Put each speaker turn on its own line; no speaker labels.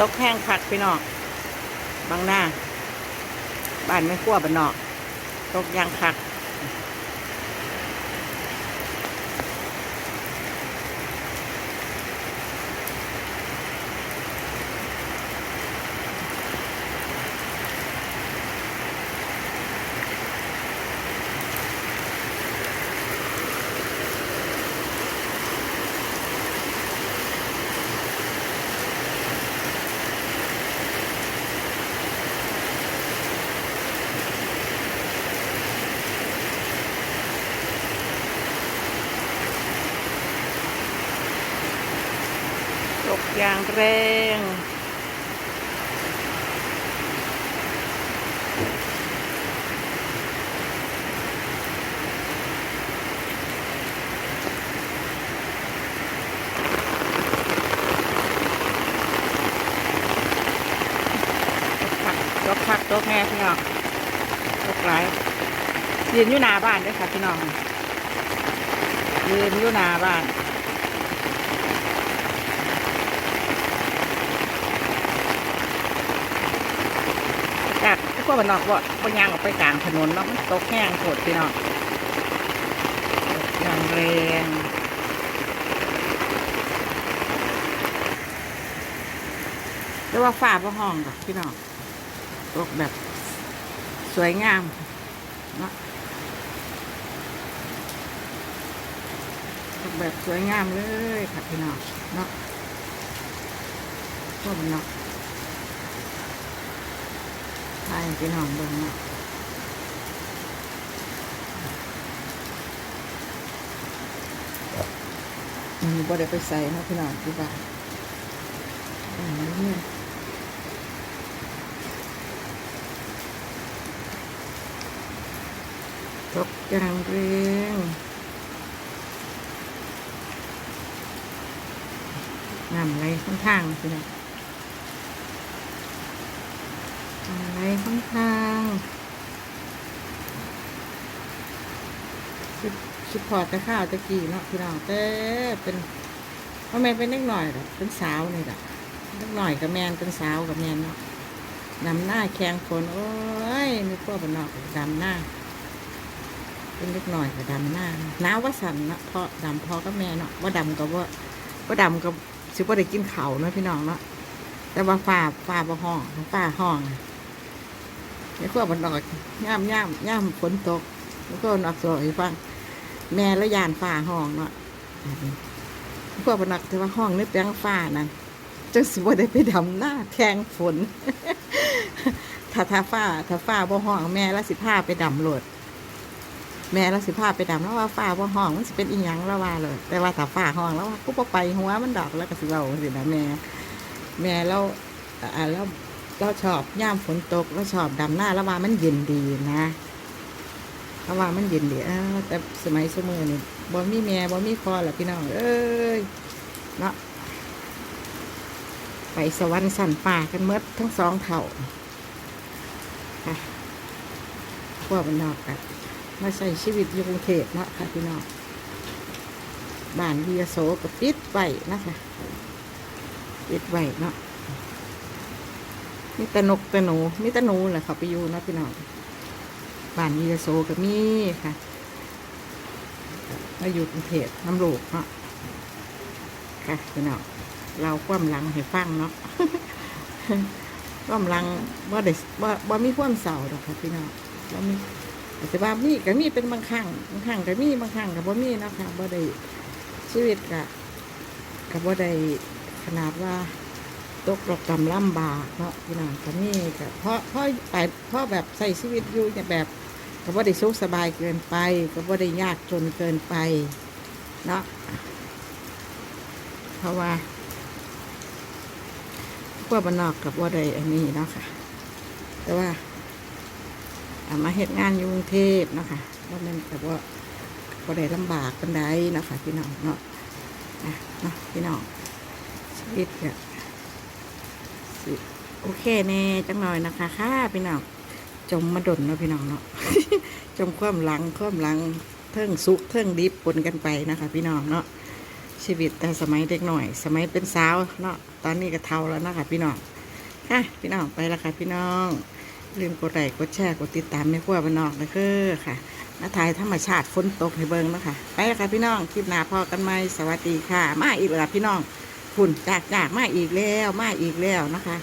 ตกแห้งคักพี่น้องบางหน้าบ้านไม่ขั้วบ้านนอก ตกยางคัก ตกยางแรงตกคักตกแง่พี่น้องตกหลายยืนอยู่หน้าบ้านด้วยค่ะพี่น้องยืนอยู่หน้าบ้าน จากพวกมันนอกว่าบางยางออกไปกลางถนนแล้วมันตกแห้งโคตรพี่น้องอย่างแรงเรียกว่าฝ้าบ่ห้องค่ะพี่น้องตกแบบสวยงามเนาะตกแบบสวยงามเลยค่ะพี่น้องเนาะพวกมันเนาะ ใช่พี่น้องเบิ่งนะอืมบ่ได้ไปใส่นะพี่น้องที่บ้านอืมเนี่ยตกยางเรียงน้ำไหลข้างทางพี่น้อง อะ ไรข้างทางคิดคิดพอแต่ข้าวตะกี้เนาะพี่น้องแต่เป็นพ่อแม่เป็นเล็กหน่อยหรอเป็นสาวนี่แหละเล็กหน่อยกับแมนเป็นสาวกับแมนเนาะดำหน้าแข็งคนโอ้ยมีพวกบนนอกดำหน้า เป็นเล็กหน่อยกับดำหน้าหนาวว่าสั่นเนาะพราะดำพอกับแม่เนาะว่าดำกับว่าว่าดำกับสิว่าได้กินเขาเนาะพี่น้องเนาะแต่ว่าฝ่าฝ่าบ่ห้องฝ่าห้อง แล้วก็มันออกย่ามย่ามย่ามฝนตก แล้วก็นอกสอยฟังแม่แล้วยานฟ้าห้องเนาะพวกมันออกแต่ว่าห้องนี่แปลงฟ้านั่นจังสิบ่ได้ไปดำหน้าแทงฝนถ้าถ้าฟ้าถ้าฟ้าบ่ห้องแม่ละสิพาไปดำโหลด แม่ละสิพาไปดำแล้วว่าฟ้าบ่ห้องมันสิเป็นอีหยังล้วว่าเลย แต่ว่าถ้าฟ้าห้องแล้วว่ากูบ่ไปหัวมันดอกแล้วก็สิเว้าสินะแม่ แม่แล้วอ่าแล้ว เราชอบย่ามฝนตกเราชอบดำหน้าแล้วว่ามันเย็นดีนะเพราะว่ามันเย็นดีแต่สมัยสมือนี่บ่มีแม่บ่มีคอแหละพี่น้องเอ้ยเนาะไปสวรรค์สันป่ากันเมดทั้งสองเถ่าค่ะพวกมันนอกกันมาใช้ชีวิตอยู่กรุงเทพเนาะค่ะพี่น้องบ้านเบียโสกับปิดไว้นะคะปิดไว้เนาะ มีแตะนกแตะหนูมีแตะหนูแหละเขาไปอยู่นะพี่น้องบ้านยีโซกับมีค่ะมาอยู่กรุงเทพน้ำลูกเนาะค่ะพี่น้องเราความหลังให้ฟังเนาะความหลังว่าได้ว่าว่ามีความเศร้าดอกค่ะพี่น้องว่ามีแต่ว่ามีก็มีเป็นบางครั้งบางครั้งก็มีบางครั้งก็บ่มีเนาะคะบ่ได้ชีวิตก็ก็บ่ได้ขนาดว่า ตกรกกำลำบากเนาะพี่น้องก็นี่ก็เพราะเพราะไปเพราะแบบใส่ชีวิตอยู่เนี่ยแบบก็บ่ได้สุขสบายเกินไป ก็บ่ได้ยากจนเกินไปเนาะเพราะว่าพวกบ้านนอกกับว่าได้อันนี้เนาะค่ะ แต่ว่าามาเหตุงานอยู่กรุงเทพเนาะค่ะว่ามันแต่ว่าบ่ได้ลำบากปันใดเนาะค่ะพี่น้องเนาะอะเนาะพี่น้องชีวิตเนี่ย สิโอเคแน่จังหน่อยนะคะค่ะพี่น้องจมมาดนเนาะพี่น้องเนาะจมความหลังความหลังเทิงสุกเทิงดิบปนกันไปนะคะ พี่น้องเนาะชีวิตแต่สมัยเด็กหน่อย สมัยเป็นสาวเนาะตอนนี้ก็เท่าแล้วนะคะพี่น้องค่ะพี่น้องไปล้วค่ะพี่น้องลืมกดไลค์กดแชร์กดติดตามแม่ครัวบ้านนอกนะเคือค่ะมาถ่ายธรรมชาติฝนตกให้เบิ่งนะคะไปล้วค่ะพี่น้องคลิปหน้าพอกันไหมสวัสดีค่ะ มาอีกแล้วพี่น้อง ฝุ่นจากจากมาอีกแล้วมาอีกแล้วนะคะ